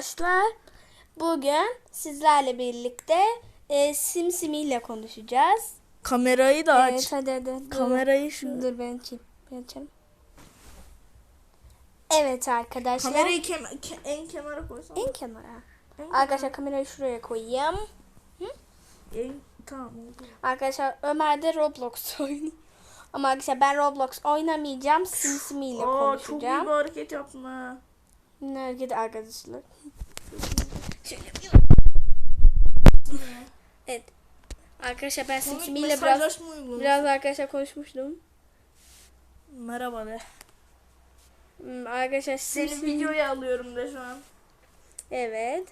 Arkadaşlar bugün sizlerle birlikte e, Simsimi ile konuşacağız. Kamerayı da aç. Evet hadi hadi. Dur. Kamerayı şu. Dur ben açayım. Ben açayım. Evet arkadaşlar. Kamerayı kem ke- en kenara koysan. en kenara. En- Arkadaşlar kamerayı şuraya koyayım. en tamam. Arkadaşlar Ömer de Roblox oynuyor. Ama arkadaşlar ben Roblox oynamayacağım. Simsimi ile Aa çok iyi konuşacağım. bir hareket yaptın ha. Nerede arkadaşlar? Evet. Arkadaşlar ben Simsimi ile biraz biraz arkadaşlar konuşmuştum. Merhaba de. Hmm, Arkadaşlar Seni Simsimi- videoya alıyorum de şu an. Evet.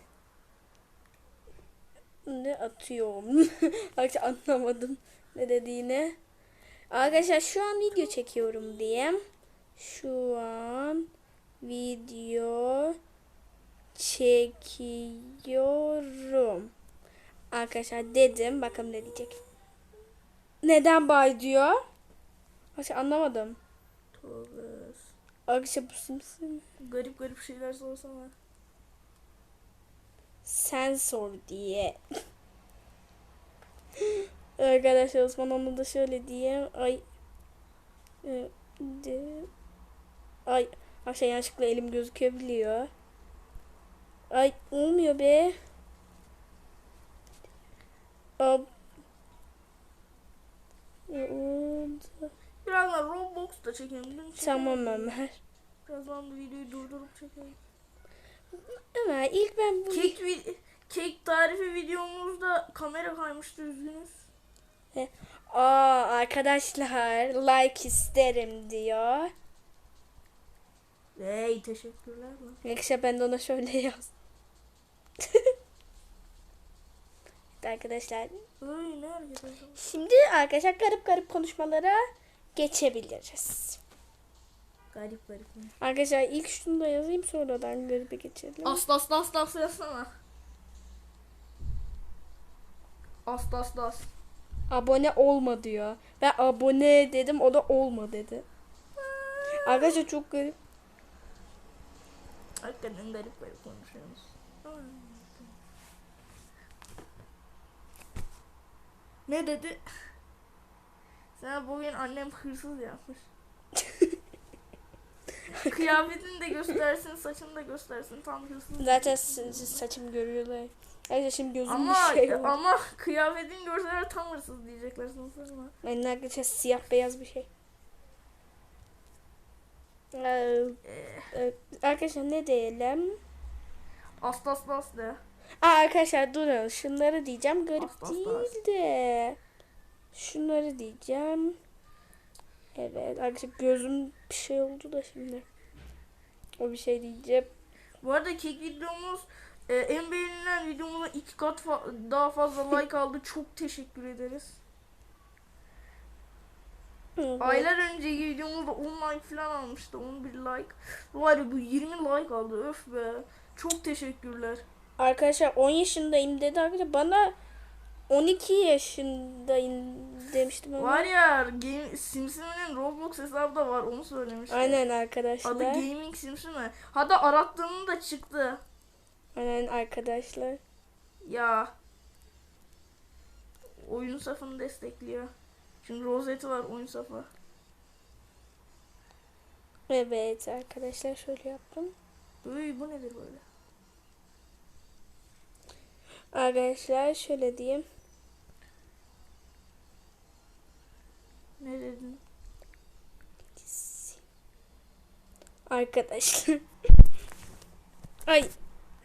Ne atıyorum? Arkadaşlar anlamadım ne dediğini. Arkadaşlar şu an video çekiyorum diyeyim. Şu an video çekiyorum. Arkadaşlar dedim. Bakalım ne diyecek. Neden bay diyor? Arkadaşlar anlamadım. Tövbe. Arkadaşlar bu simsim. Garip garip şeyler sorsana. sensor diye. Arkadaşlar Osman onu da şöyle diye. Ay. e, De, ay. Aşağı yanlışlıkla elim gözükebiliyor. Ay olmuyor be. Ab. Oldu. Birazdan Roblox'ta çekelim. Dün çekelim. Tamam Ömer. Birazdan da videoyu durdurup çekelim. Ömer ilk ben bu Kek, vi- kek tarifi videomuzda kamera kaymıştı üzgünüz. Aa arkadaşlar like isterim diyor. Hey teşekkürler. Arkadaşlar ben de ona şöyle yaz. Arkadaşlar. Şimdi arkadaşlar garip garip konuşmalara geçebiliriz. Garip garip. Arkadaşlar ilk şunu da yazayım sonradan garibe geçelim. Aslı aslı aslı aslı yazsana. Aslı aslı aslı. Abone olma diyor. Ben abone dedim o da olma dedi. Arkadaşlar çok garip. Hakikaten garip garip konuşuyoruz. Ne dedi? Sana bugün annem hırsız yapmış. Kıyafetini de göstersin, saçını da göstersin. Tam hırsız. Zaten saçım görüyorlar. Arkadaşlar şimdi gözüm Ama bir şey var. ama kıyafetini görseler tam hırsız diyecekler sonra. Benim arkadaşlar siyah beyaz bir şey. Ee, arkadaşlar ne diyelim? aslı aslı aslı. Aa, arkadaşlar durun. Şunları diyeceğim. Garip bas, değil bas. de. Şunları diyeceğim. Evet. Arkadaşlar gözüm bir şey oldu da şimdi. O bir şey diyeceğim. Bu arada kek videomuz e, en beğenilen videomuza iki kat fa- daha fazla like aldı. Çok teşekkür ederiz. Aylar önceki videomuzda 10 like falan almıştı. 11 like. Var ya bu 20 like aldı. Öf be. Çok teşekkürler. Arkadaşlar 10 yaşındayım dedi arkadaşlar. Bana 12 yaşındayım demiştim ama. Var ya game, Simsimi'nin Roblox hesabı da var. Onu söylemişti. Aynen Adı arkadaşlar. Gaming Simsimi. Hatta arattığında da çıktı. Aynen arkadaşlar. Ya. Oyun safını destekliyor. Şimdi rozeti var oyun safı. Evet arkadaşlar şöyle yaptım. Uy bu nedir böyle? Arkadaşlar şöyle diyeyim. Ne dedin? Arkadaşlar. Ay.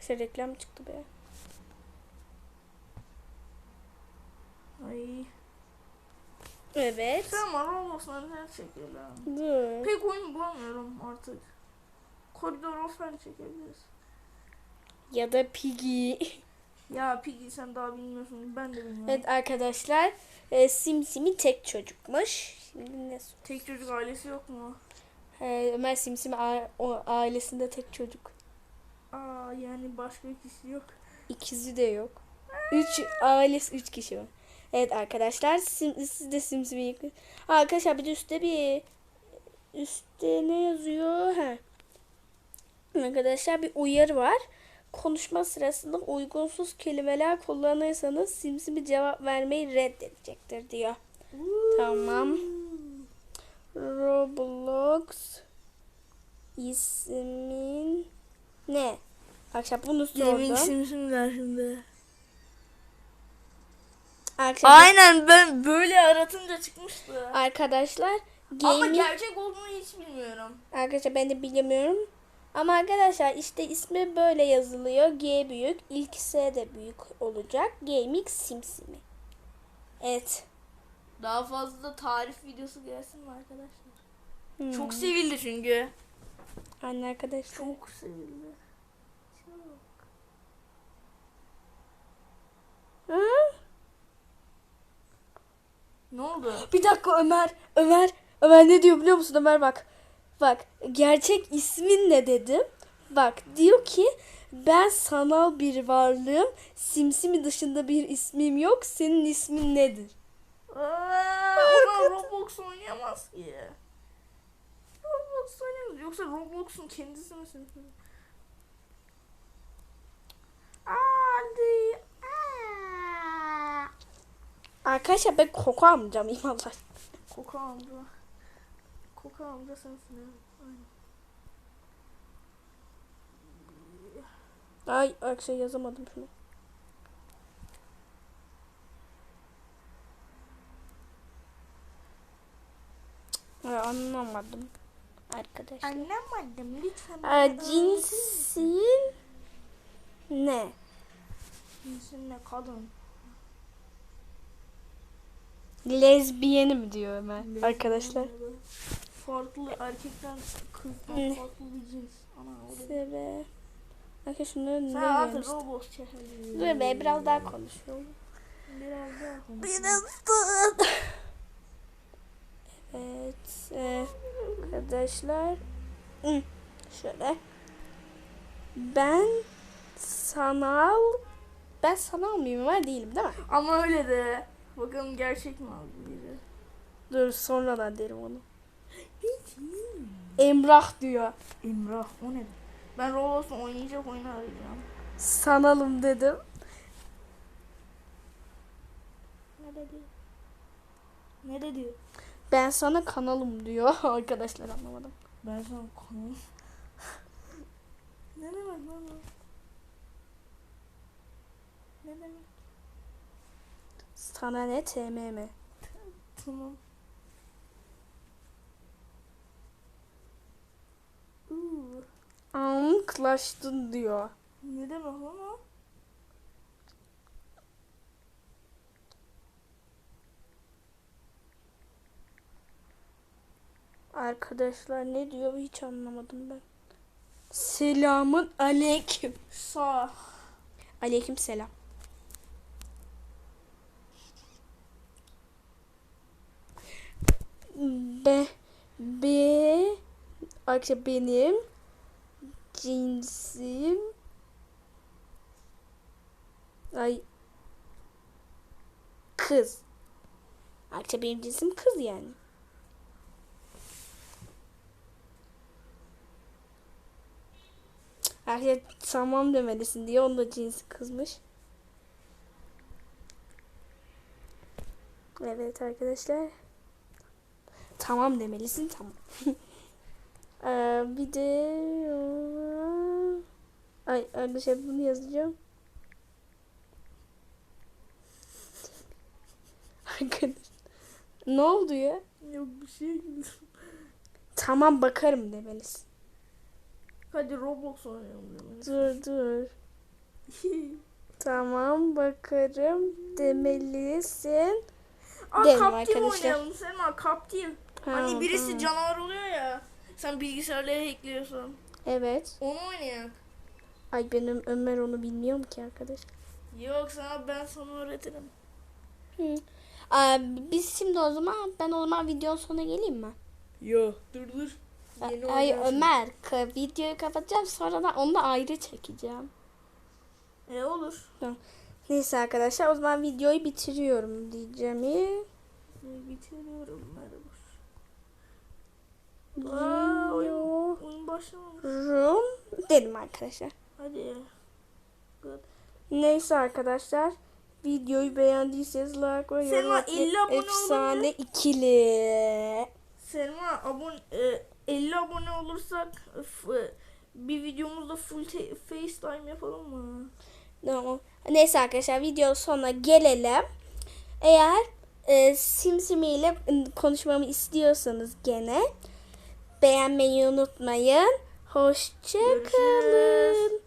Şey reklam çıktı be. Ay. Evet. Tamam Roblox'la neler çekiyorlar. Dur. Pek oyun bulamıyorum artık. Koridor Offline çekebiliriz. Ya da Piggy. Ya Piggy sen daha bilmiyorsun. Ben de bilmiyorum. Evet arkadaşlar. E, Simsimi tek çocukmuş. Şimdi ne sor- Tek çocuk ailesi yok mu? e, Ömer Simsimi a- o ailesinde tek çocuk. Aa yani başka ikisi yok. İkizi de yok. Üç ailesi üç kişi var. Evet arkadaşlar sim, siz de Simsimi Arkadaşlar bir de üstte bir üstte ne yazıyor? Ha. Arkadaşlar bir uyarı var. konuşma sırasında uygunsuz kelimeler kullanırsanız simsimi cevap vermeyi reddedecektir diyor. Tamam. Roblox ismin ne? Arkadaşlar bunu sordum. Sims'imler şimdi. Arkadaşlar, Aynen ben böyle aratınca çıkmıştı. arkadaşlar Ama gaming gerçek olduğunu hiç bilmiyorum. Arkadaşlar ben de bilemiyorum. Ama arkadaşlar işte ismi böyle yazılıyor. G büyük. İlk S de büyük olacak. Gaming Simsimi. Evet. Daha fazla tarif videosu gelsin mi arkadaşlar? Hmm. Çok sevildi çünkü. Anne arkadaşlar. Çok sevildi. Çok. Hı? Ne oldu? Bir dakika Ömer. Ömer. Ömer ne diyor biliyor musun Ömer bak. Bak gerçek ismin ne dedim. Bak diyor ki ben sanal bir varlığım. Simsimi dışında bir ismim yok. Senin ismin nedir? Aa, o Roblox oynayamaz ki. Roblox oynayamaz. Yoksa Roblox'un kendisi misin? Hadi. Aa. Arkadaşlar ben koku amcamıyım Allah. Koka amca. Koka amca sensin. Aynen. Ay arkadaşlar yazamadım şunu. Ay, anlamadım arkadaşlar. Anlamadım lütfen. Aa, cinsin ne? Cinsin ne kadın? Lezbiyenim diyor Ömer arkadaşlar. Farklı erkekten kızdan farklı bir cins. Ana. Sebe. Arkadaşlar ne Sen? Roblox çekelim. Dur be biraz daha konuşuyorum. Biraz daha konuş. Biraz Evet. e, arkadaşlar. Şöyle. Ben sanal ben sanal mıyım var değilim değil mi? Ama öyle de. Bakalım gerçek mi abi biri? Dur sonradan derim onu. Emrah diyor. Emrah o ne? Ben Roblox'un oynayacak oyunu arayacağım. Sanalım dedim. Ne dedi? Ne dedi? Ben sana kanalım diyor. Arkadaşlar anlamadım. Ben sana konu. ne demek lan o? Ne demek? Sana ne TMM. Tamam. Uuu. Anklaştın diyor. Ne demek o? Arkadaşlar ne diyor hiç anlamadım ben. Selamın aleyküm. Sağ. Aleyküm selam. Be, be, arkadaşlar benim cinsim ay kız. Arkadaşlar benim cinsim kız yani. Arkadaşlar tamam demelisin diye onun da cinsi kızmış. Evet arkadaşlar. Tamam demelisin tamam. ee, bir de ay arkadaşlar bunu yazacağım. Arkadaş. Ne oldu ya? Yok bir şey. Tamam bakarım demelisin. Hadi Roblox oynayalım. Dur dur. Tamam bakarım demelisin. Aa Derim arkadaşlar. oynayalım Sema Captive. Hani Ha, birisi tamam. canavar oluyor ya. Sen bilgisayarları hackliyorsun. Evet. Onu oynayak. Ay benim Ömer onu bilmiyorum ki arkadaş. Yok sana ben sana öğretirim. Hı. Aa, biz şimdi o zaman ben o zaman videonun sonuna geleyim mi? Yok dur dur. Yeni Ay oynarsın. Ömer ka- videoyu kapatacağım sonra da onu da ayrı çekeceğim. E olur. Neyse arkadaşlar o zaman videoyu bitiriyorum diyeceğim. E, bitiriyorum merhaba. Aa, oyun, Bitiriyorum oyun başlamamış. dedim arkadaşlar. Hadi. God. Neyse arkadaşlar. Videoyu beğendiyseniz like ve yorum atmayı. 50 abone Efsane ikili. Selma abone e, 50 abone olursak f- bir videomuzda full FaceTime yapalım mı? Tamam. Neyse arkadaşlar video sonuna gelelim. Eğer e, Simsimi ile konuşmamı istiyorsanız gene beğenmeyi unutmayın. Hoşça Görüşürüz. kalın.